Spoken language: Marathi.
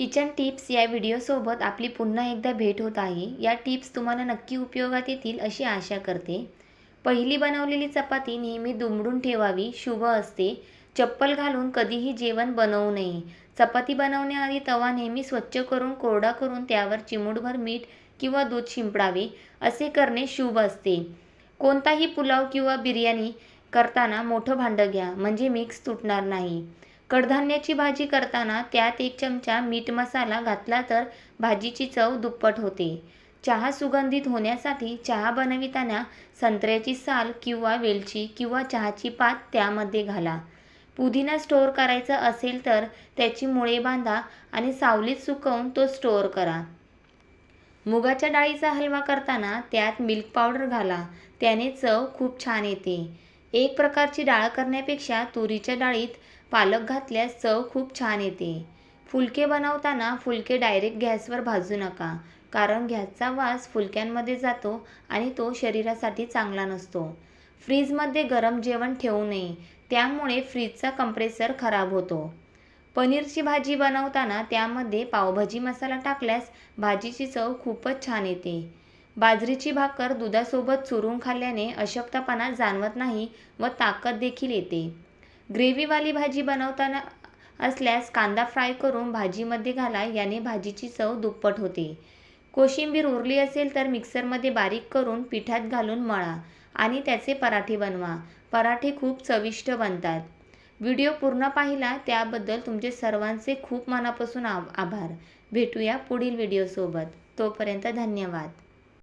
किचन टिप्स या व्हिडिओसोबत आपली पुन्हा एकदा भेट होत आहे. या टिप्स तुम्हाला नक्की उपयोगात येतील अशी आशा करते. पहिली बनवलेली चपाती नेहमी दुमडून ठेवावी शुभ असते. चप्पल घालून कधीही जेवण बनवू नये. चपाती बनवण्याआधी तवा नेहमी स्वच्छ करून कोरडा करून त्यावर चिमूटभर मीठ किंवा दूध शिंपडावे. असे करणे शुभ असते. कोणताही पुलाव किंवा बिर्याणी करताना मोठं भांडं घ्या म्हणजे मिक्स तुटणार नाही. कडधान्याची भाजी करताना त्यात एक चमचा मीठ मसाला घातला तर भाजीची चव दुप्पट होते. चहा सुगंधित होण्यासाठी चहा बनविताना संत्र्याची साल किंवा वेलची किंवा चहाची पात त्यामध्ये घाला. पुदिना स्टोअर करायचा असेल तर त्याची मुळे बांधा आणि सावलीत सुकवून तो स्टोअर करा. मुगाच्या डाळीचा हलवा करताना त्यात मिल्क पावडर घाला. त्याने चव खूप छान येते. एक प्रकारची डाळ करण्यापेक्षा तुरीच्या डाळीत पालक घातल्यास चव खूप छान येते. फुलके बनवताना फुलके डायरेक्ट गॅसवर भाजू नका कारण गॅसचा वास फुलक्यांमध्ये जातो आणि तो शरीरासाठी चांगला नसतो. फ्रीजमध्ये गरम जेवण ठेवू नये त्यामुळे फ्रीजचा कंप्रेसर खराब होतो. पनीरची भाजी बनवताना त्यामध्ये पावभाजी मसाला टाकल्यास भाजीची चव खूपच छान येते. बाजरीची भाकर दुधासोबत चुरून खाल्ल्याने अशक्तपणा जाणवत नाही व ताकद देखील येते. ग्रेव्हीवाली भाजी बनवताना असल्यास कांदा फ्राय करून भाजीमध्ये घाला. याने भाजीची चव दुप्पट होते. कोशिंबीर उरली असेल तर मिक्सरमध्ये बारीक करून पिठात घालून मळा आणि त्याचे पराठे बनवा. पराठे खूप चविष्ट बनतात. व्हिडिओ पूर्ण पाहिला त्याबद्दल तुमचे सर्वांचे खूप मनापासून आभार. भेटूया पुढील व्हिडिओसोबत. तोपर्यंत धन्यवाद.